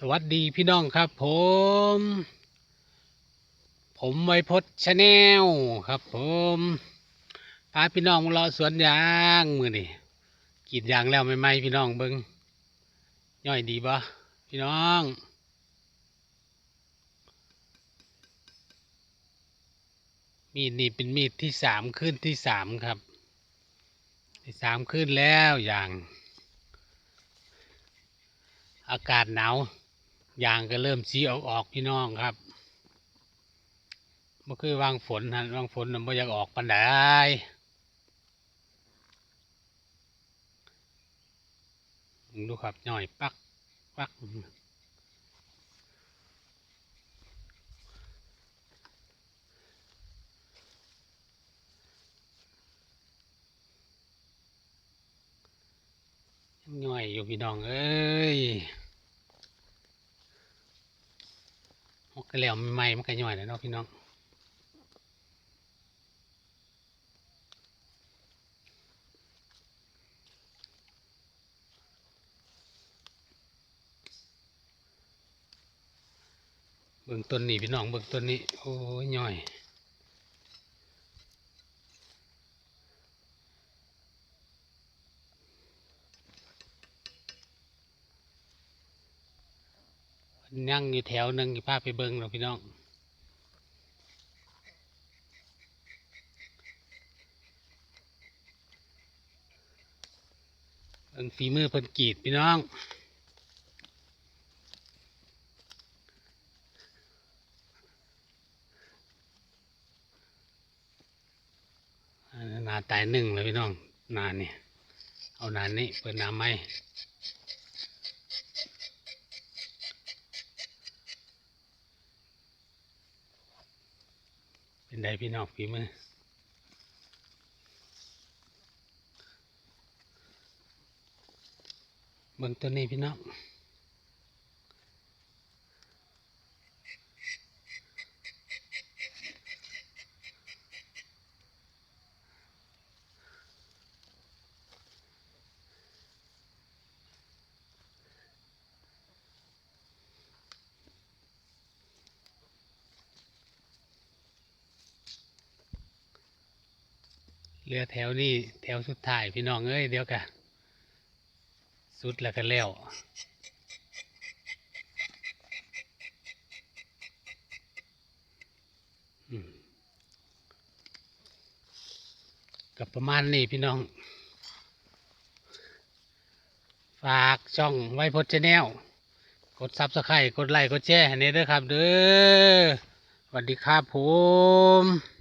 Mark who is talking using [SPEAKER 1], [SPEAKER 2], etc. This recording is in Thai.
[SPEAKER 1] สวัสดีพี่น้องครับผม ผมไวพจน์ชาแนลครับผมพาพี่น้องมาเลาะสวนยางมือนี่กรีดยางแล้วไม่ไหมพี่น้องเบิงย่อยดีปะพี่น้อง มีดนี่เป็นมีดที่สามขึ้นที่สามครับที่สามขึ้นแล้วอย่างอากาศหนาว ยางก็เริ่มสีออกออกพี่น้องครับเมื่อคือวางฝนฮะวางฝนมันไ่อยากออกปันไดดูครับหน่อยปักปักหน่อยอยู่พี่น้องเอ้ย มันก็แล้วใหม่มันก็ย่อยแล้วเนาะพี่น้องเบื้องต้นนี่พี่น้องเบื้องต้นนี้โอ้ยย่อย นั่งอยู่แถวหนึ่งอยู่ภาพไปเบิ้งเราพี่น้องเบิ่งฝีมือเพิ่นกรีดพี่น้องนนั้นนาตายหนึ่งเลยพี่น้องนานนี่เอานานนี้เปิดน้ำไหม เป็นไดพี่น้องฝีมือเบิ่งตัวนี้พี่น้อง เรือแถวนี้แถวสุดท้ายพี่น้องเอ้ยเดี๋ยวกะสุดแล้วกันแล้วกับประมาณนี้พี่น้อง ฝากช่องไว้พจน์แนลกดซับสไครต์กดไลค์กดแชร์ให้เด้อครับ เด้อสวัสดีครับผม